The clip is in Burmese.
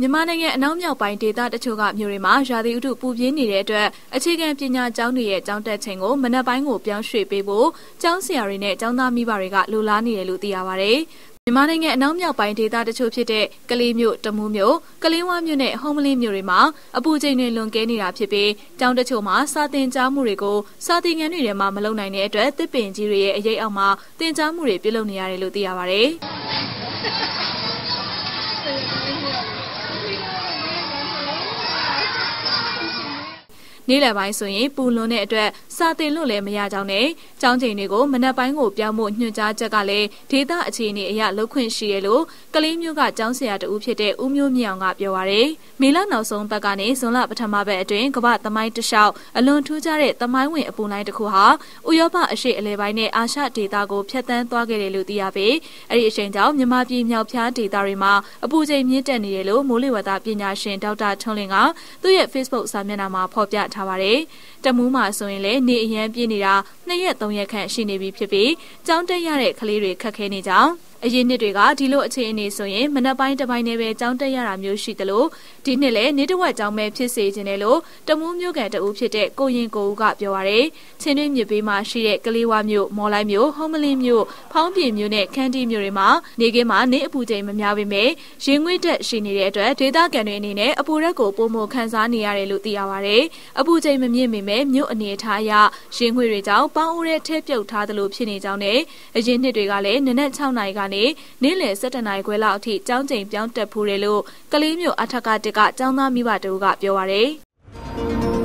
မြန်မာနိုင်ငံအနောက်မြောက်ပိုင်းဒေသတချို့ကမြို့တွေမှာရာသီဥတုပူပြင်းနေတဲ့အတွက်အခြေခံပညာကျောင်းတွေရဲ့ကျောင်းတက်ချိန်ကိုမနက်ပိုင်းကိုပြောင်းရွှေ့ပေးဖို့ကျောင်းဆရာတွေနဲ့ကျောင်းသားမိဘတွေကလိုလားနေတယ်လို့သိရပါဗျ။မြန်မာနိုင်ငံအနောက်မြောက်ပိုင်းဒေသတချို့ဖြစ်တဲ့ကလေးမြို့တမူးမြို့ကလေးဝါမြို့နဲ့ဟုံးမလင်းမြို့တွေမှာအပူချိန်တွေလွန်ကဲနေတာဖြစ်ပြီးကျောင်းတချို့မှာစာသင်ကြားမှုတွေကိုစာသင်ခန်းတွေထဲမှာမလုပ်နိုင်တဲ့အတွက်တစ်ပင်ကြီးတွေရဲ့အရေးအောက်မှာသင်ကြားမှုတွေပြုလုပ်နေရတယ်လို့သိရပါဗျ။ နေ့လယ်ပိုင်းဆိုရင်ပူလွန်တဲ့အတွက်စာသင်လို့လည်းမရကြောင်းနဲ့ကျောင်းချိန်တွေကိုမနက်ပိုင်းကိုပြောင်းဖို့ညွှန်ကြားချက်ကလည်းဒေသအခြေအနေအရလောက်ခွင့်ရှိရလို့ကလေးမျိုးကကျောင်းဆရာတဦးဖြစ်တဲ့ဦးမျိုးမြင့်အောင်ကပြောပါရယ်မေလနောက်ဆုံးပတ်ကနေဇွန်လပထမပတ်အတွင်းကမ္ဘာသမိုင်းတလျှောက်အလွန်ထူးခြားတဲ့သမိုင်းဝင်အပူလိုင်းတစ်ခုဟာဥရောပအရှေ့အလယ်ပိုင်းနဲ့အာရှဒေသကိုဖျက်ဆီးသွားခဲ့တယ်လို့သိရပေအဲ့ဒီအချိန်ကြောင့်မြန်မာပြည်မြောက်ဖျားဒေသတွေမှာအပူချိန်မြင့်တက်နေတယ်လို့မိုးလေဝသပညာရှင်ဒေါက်တာထွန်းလင်းကသူ့ရဲ့ Facebook စာမျက်နှာမှာဖော်ပြထားပါတယ်။တမူးမှာဆိုရင်လည်းနေအရန်ပြင်းနေတာနှစ်ရက်သုံးရက်ခန့်ရှိနေပြီဖြစ်ပြီးကြောင်းတက်ရတဲ့ကလေးတွေခက်ခဲနေကြောင်း အရင်နှစ်တွေကဒီလိုအခြေအနေဆိုရင်မနက်ပိုင်းတစ်ပိုင်းနဲ့ပဲကြောင်းတက်ရတာမျိုးရှိသလိုဒီနှစ်လည်းနေတဝက်ကြောင်းပဲဖြစ်စေခြင်းတယ်လို့တမူးမျိုးကန်တဦးဖြစ်တဲ့ကိုရင်ကိုဦးကပြောပါရယ်ချင်းတွင်းမြစ်ဘေးမှာရှိတဲ့ကလေးဝါမြို့မော်လိုက်မြို့ဟုံးမလင်းမြို့ဖောင်းပြင်မြို့နဲ့ခန်းတီမြို့တွေမှာနေကင်းမှာနေအပူချိန်မများပေမဲ့ရင်ငွေ့တက်ရှိနေတဲ့အတွက်ဒေသခံတွေအနေနဲ့အပူရက်ကိုပုံမခံစားနေရတယ်လို့သိရပါရယ်အပူချိန်မမြင့်ပေမဲ့မြို့အနေအထားအရရင်ငွေ့တွေကြောင့်ပေါင်းဦးတဲ့ထဲပြုတ်ထားသလိုဖြစ်နေကြောင်းနဲ့အရင်နှစ်တွေကလည်းနနက်6နာရီကကနေနေ့လယ်7နာရီခွဲလောက်အထိကျောင်းကျိန်ပြောင်းတက်ဖို့တယ်လို့ကလေးမျိုးအထက်ကတက်ကကျောင်းသားမိဘတို့ကပြောပါရယ်။